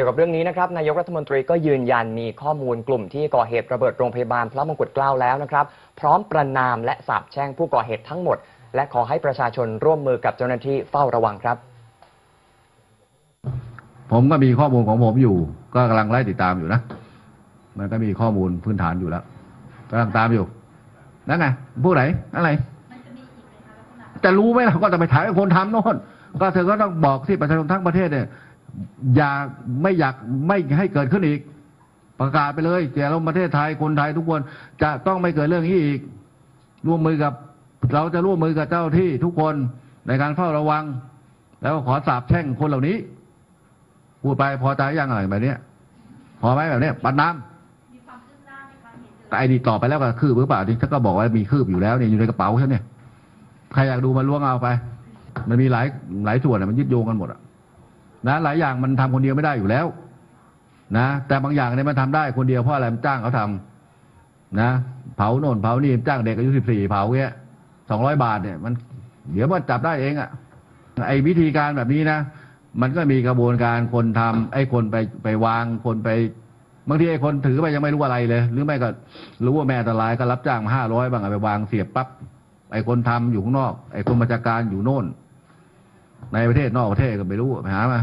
กี่ยวกับเรื่องนี้นะครับนายกรัฐมนตรีก็ยืนยันมีข้อมูลกลุ่มที่ก่อเหตุระเบิดโรงพยาบาลพระมงกุฎเกล้าแล้วนะครับ พร้อมประนามและสาบแช่งผู้ก่อเหตุทั้งหมด และขอให้ประชาชนร่วมมือกับเจ้าหน้าที่เฝ้าระวังครับ ผมก็มีข้อมูลของผมอยู่ ก็กำลังไล่ติดตามอยู่นะ มันก็มีข้อมูลพื้นฐานอยู่แล้วกำลังตามอยู่นั่นไงผู้ไหนอะไร จะรู้ไหมล่ะก็จะไปถามไอ้คนทำโน่นก็เธอก็ต้องบอกที่ประชาชนทั้งประเทศเนี่ย อย่าไม่อยากไม่ให้เกิดขึ้นอีก ประกาศไปเลยแต่เราประเทศไทยคนไทยทุกคนจะต้องไม่เกิดเรื่องนี้อีก ร่วมมือกับ เราจะร่วมมือกับเจ้าที่ทุกคนในการเฝ้าระวัง แล้วขอสาบแช่งคนเหล่านี้พูดไปพอใจยังอะไรแบบเนี้ยพอไหมแบบเนี้ยปัดน้ำแต่ไอ้นี่ต่อไปแล้วก็คืบหรือเปล่าที่ฉันก็บอกว่ามีคืบอยู่แล้วเนี่ยอยู่ในกระเป๋าฉันเนี่ยใครอยากดูมาล้วงเอาไป มันมีหลายหลายส่วนมันยึดโยงกันหมดอะ นะหลายอย่างมันทำคนเดียวไม่ได้อยู่แล้ว นะ แต่บางอย่างเนี่ยมันทำได้คนเดียวเพราะอะไรมันจ้างเขาทำนะ เผาโน่นเผานี่จ้างเด็กอายุสิบสี่เผาเงี้ยสองร้อยบาทเนี่ยมันเดี๋ยวมันจับได้เองอะไอ้วิธีการแบบนี้นะมันก็มีกระบวนการคนทำไอ้คนไปไปวางคนไปบางทีไอ้คนถือไปยังไม่รู้อะไรเลย หรือไม่ก็รู้ว่าแม่อันตรายก็รับจ้างมาห้าร้อยบางอาไปวางเสียบปั๊บไอ้คนทำอยู่ข้างนอก ไอ้คนบัญชาการอยู่โน่น ในประเทศนอกประเทศก็ไม่รู้ไปหามา